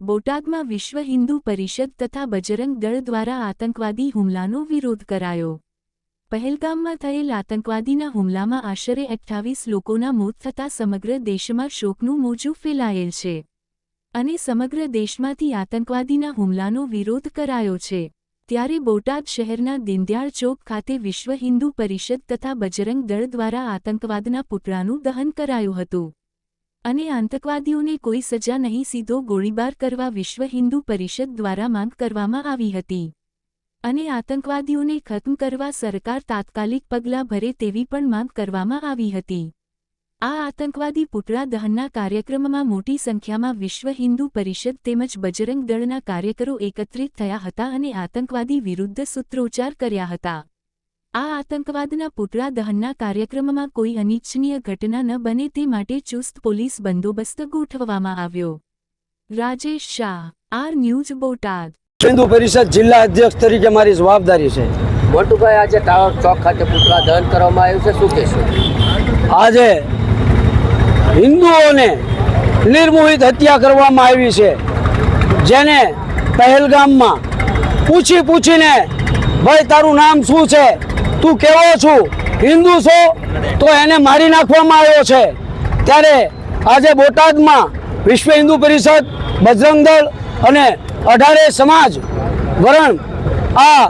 બોટાદમાં વિશ્વ હિન્દુ પરિષદ તથા બજરંગ દળ દ્વારા આતંકવાદી હુમલાનો વિરોધ કરાયો. પહેલગામમાં થયેલ આતંકવાદીના હુમલામાં આશરે અઠ્ઠાવીસ લોકોના મોત થતાં સમગ્ર દેશમાં શોકનું મોજું ફેલાયેલ છે અને સમગ્ર દેશમાંથી આતંકવાદીના હુમલાનો વિરોધ કરાયો છે. ત્યારે બોટાદ શહેરના દિંદયાળ ચોક ખાતે વિશ્વ હિન્દુ પરિષદ તથા બજરંગ દળ દ્વારા આતંકવાદના પુતળાનું દહન કરાયું હતું. અને આતંકવાદીઓને કોઈ સજા નહીં, સીધો ગોળીબાર કરવા વિશ્વ હિન્દુ પરિષદ દ્વારા માંગ કરવામાં આવી હતી. અને આતંકવાદીઓને ખતમ કરવા સરકાર તાત્કાલિક પગલાં ભરે તેવી પણ માંગ કરવામાં આવી હતી. આ આતંકવાદી પુતળા દહનના કાર્યક્રમમાં મોટી સંખ્યામાં વિશ્વ હિન્દુ પરિષદ તેમજ બજરંગ દળના કાર્યકરો એકત્રિત થયા હતા અને આતંકવાદી વિરુદ્ધ સૂત્રોચ્ચાર કર્યા હતા. આ આતંકવાદના પુતળા દહનના કાર્યક્રમમાં કોઈ અનિચ્છનીય ઘટના ન બને તે માટે ચુસ્ત પોલીસ બંદોબસ્ત ગોઠવવામાં આવ્યો. Rajesh Shah R news Botad. Hindu Parishad જિલ્લા અધ્યક્ષ તરીકે મારી જવાબદારી છે. મોટુભાઈ આજે ટાવર ચોક ખાતે પુતળા દહન કરવામાં આવ્યું છે. શું કહેશો? આજે હિન્દુઓને નિર્મોહિત હત્યા કરવામાં આવી છે. જેને પહેલગામમાં પૂછી પૂછીને ભાઈ તારું નામ શું છે? તું કેવો છું? હિન્દુ છો? તો એને મારી નાખવામાં આવ્યો છે. ત્યારે આજે બોટાદમાં વિશ્વ હિન્દુ પરિષદ, બજરંગ દળ અને અઢારે સમાજ વરણ આ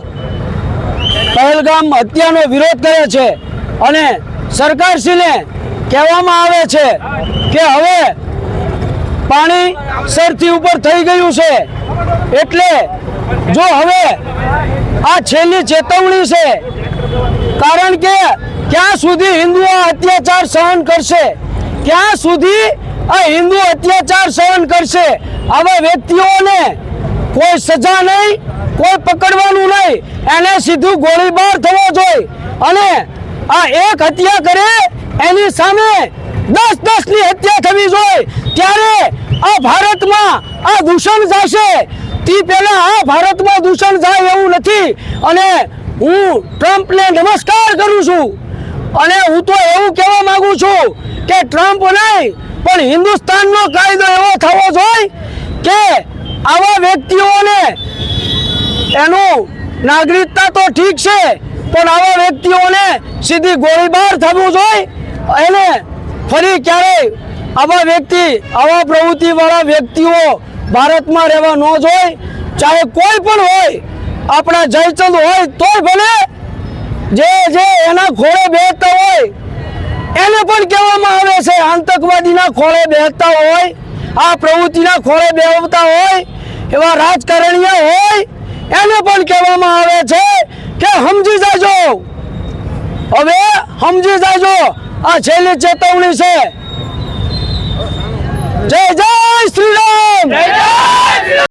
પહેલગામ હત્યાનો વિરોધ કરે છે અને સરકારશ્રીને કહેવામાં આવે છે કે હવે પાણી સરથી ઉપર થઈ ગયું છે. એટલે જો હવે આ છેલ્લી ચેતવણી છે કારણ કે ક્યાં સુધી હિન્દુઓ અત્યાચાર સહન કરશે, ક્યાં સુધી આ હિન્દુ અત્યાચાર સહન કરશે, આવા વ્યક્તિઓને કોઈ સજા નહીં, કોઈ પકડવાનું નહીં, એને સીધું ગોળીબાર થવો જોઈએ. અને આ એક હત્યા કરે, એની સામે દસ દસની હત્યા થવી જોઈએ. ત્યારે આ ભારતમાં આ દૂષણ જશે. તે પહેલા આ ભારતમાં દૂષણ જાય એવું નથી. અને હું ટ્રમ્પને નમસ્કાર કરું છું. અને હું તો એવું કહેવા માંગુ છું કે ટ્રમ્પ નહીં, પણ હિન્દુસ્તાનનો કાયદો એવો થવો જોઈએ કે આવા વ્યક્તિઓને એનું નાગરિકતા તો ઠીક છે, પણ આવા વ્યક્તિઓને સીધી ગોળીબાર થવું જોઈએ. એને ફરી ક્યારેય આવા વ્યક્તિ, આવા પ્રવૃત્તિવાળા વ્યક્તિઓ ભારતમાં રહેવા ન જોઈએ. ચાહે કોઈ પણ હોય આપણા જયચંદ હોય તોય ભલે, જે જે એના ખોળે બેહતા હોય, એને પણ કહેવામાં આવે છે, આતંકવાદીના ખોળે બેહતા હોય, આ પ્રવૃત્તિના ખોળે બેહવતા હોય, એવા રાજકારણીઓ હોય, એને પણ કહેવામાં આવે છે કે સમજી જાજો. હવે સમજી જાજો, આ છેલ્લી ચેતવણી છે. જય જય શ્રી રામ!